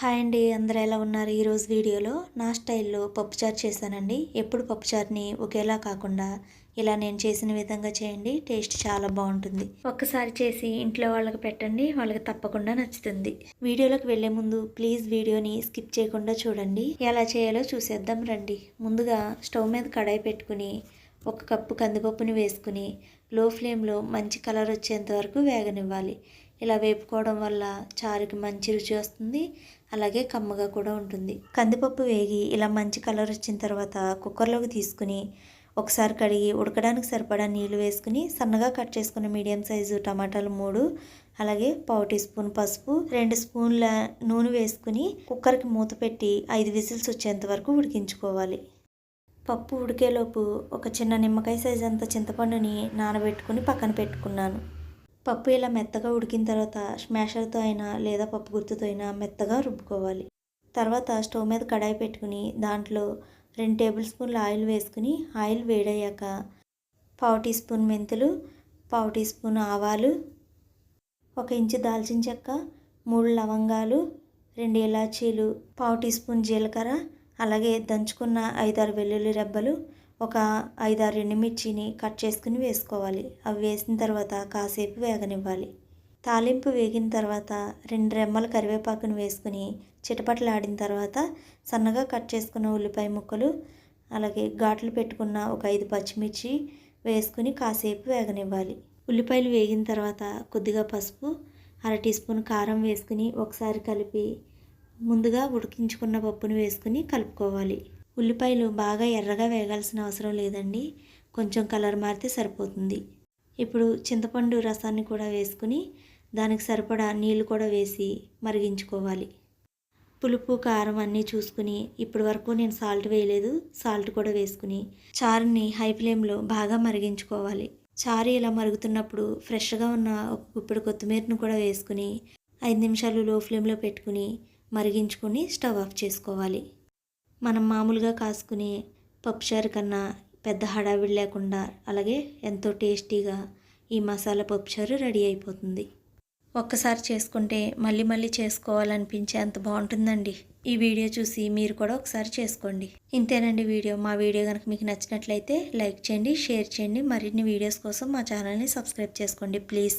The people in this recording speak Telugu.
హాయ్ అండి అందరూ ఎలా ఉన్నారు? ఈరోజు వీడియోలో నా స్టైల్లో పప్పుచారు చేశానండి. ఎప్పుడు పప్పుచారుని ఒకేలా కాకుండా ఇలా నేను చేసిన విధంగా చేయండి టేస్ట్ చాలా బాగుంటుంది. ఒక్కసారి చేసి ఇంట్లో వాళ్ళకి పెట్టండి వాళ్ళకి తప్పకుండా నచ్చుతుంది. వీడియోలోకి వెళ్ళే ముందు ప్లీజ్ వీడియోని స్కిప్ చేయకుండా చూడండి. ఎలా చేయాలో చూసేద్దాం రండి. ముందుగా స్టవ్ మీద కడాయి పెట్టుకుని ఒక కప్పు కందిపప్పుని వేసుకుని లో ఫ్లేమ్లో మంచి కలర్ వచ్చేంత వరకు వేగనివ్వాలి. ఇలా వేపుకోవడం వల్ల చారుకి మంచి రుచి వస్తుంది. అలాగే కమ్మగా కూడా ఉంటుంది. కందిపప్పు వేగి ఇలా మంచి కలర్ వచ్చిన తర్వాత కుక్కర్లోకి తీసుకుని ఒకసారి కడిగి ఉడకడానికి సరిపడా నీళ్ళు వేసుకుని సన్నగా కట్ చేసుకున్న మీడియం సైజు టమాటాలు మూడు అలాగే పావు టీ స్పూన్ పసుపు రెండు స్పూన్ల నూనె వేసుకుని కుక్కర్కి మూత పెట్టి ఐదు విజిల్స్ వచ్చేంత వరకు ఉడికించుకోవాలి. పప్పు ఉడికేలోపు ఒక చిన్న నిమ్మకాయ సైజ్ అంత చింతపండుని నానబెట్టుకుని పక్కన పెట్టుకున్నాను. పప్పు ఇలా మెత్తగా ఉడికిన తర్వాత స్మాషర్తో అయినా లేదా పప్పు గుర్తుతో అయినా మెత్తగా రుబ్బుకోవాలి. తర్వాత స్టవ్ మీద కడాయి పెట్టుకుని దాంట్లో రెండు టేబుల్ స్పూన్ల ఆయిల్ వేసుకుని ఆయిల్ వేడయ్యాక పావు టీ స్పూన్ మెంతులు పావు టీ స్పూన్ ఆవాలు ఒక ఇంచు దాల్చిన చెక్క మూడు లవంగాలు రెండు ఇలాచీలు పావు టీ స్పూన్ జీలకర్ర అలాగే దంచుకున్న ఐదారు వెల్లుల్లి రెబ్బలు ఒక ఐదారు ఎండుమిర్చిని కట్ చేసుకుని వేసుకోవాలి. అవి వేసిన తర్వాత కాసేపు వేగనివ్వాలి. తాలింపు వేగిన తర్వాత రెండు రెమ్మల కరివేపాకును వేసుకుని చిటపటలాడిన తర్వాత సన్నగా కట్ చేసుకున్న ఉల్లిపాయ ముక్కలు అలాగే ఘాట్లు పెట్టుకున్న ఒక ఐదు పచ్చిమిర్చి వేసుకుని కాసేపు వేగనివ్వాలి. ఉల్లిపాయలు వేగిన తర్వాత కొద్దిగా పసుపు అర టీ స్పూన్ కారం వేసుకుని ఒకసారి కలిపి ముందుగా ఉడికించుకున్న పప్పును వేసుకుని కలుపుకోవాలి. ఉల్లిపాయలు బాగా ఎర్రగా వేగాల్సిన అవసరం లేదండి. కొంచెం కలర్ మారితే సరిపోతుంది. ఇప్పుడు చింతపండు రసాన్ని కూడా వేసుకుని దానికి సరిపడా నీళ్ళు కూడా వేసి మరిగించుకోవాలి. పులుపు కారం అన్నీ చూసుకుని ఇప్పటి వరకు నేను సాల్ట్ వేయలేదు. సాల్ట్ కూడా వేసుకుని చారుని హై ఫ్లేమ్లో బాగా మరిగించుకోవాలి. చారు ఇలా మరుగుతున్నప్పుడు ఫ్రెష్గా ఉన్న ఒక గుప్పెడు కొత్తిమీరను కూడా వేసుకుని ఐదు నిమిషాలు లో ఫ్లేమ్లో పెట్టుకుని మరిగించుకొని స్టవ్ ఆఫ్ చేసుకోవాలి. మనం మామూలుగా కాసుకునే పప్పుచారు కన్నా పెద్ద హడావిడి లేకుండా అలాగే ఎంతో టేస్టీగా ఈ మసాలా పప్పుచారు రెడీ అయిపోతుంది. ఒక్కసారి చేసుకుంటే మళ్ళీ మళ్ళీ చేసుకోవాలనిపించే అంత బాగుంటుందండి. ఈ వీడియో చూసి మీరు కూడా ఒకసారి చేసుకోండి. ఇంతేనండి వీడియో. మా వీడియో కనుక మీకు నచ్చినట్లయితే లైక్ చేయండి షేర్ చేయండి. మరిన్ని వీడియోస్ కోసం మా ఛానల్ని సబ్స్క్రైబ్ చేసుకోండి ప్లీజ్.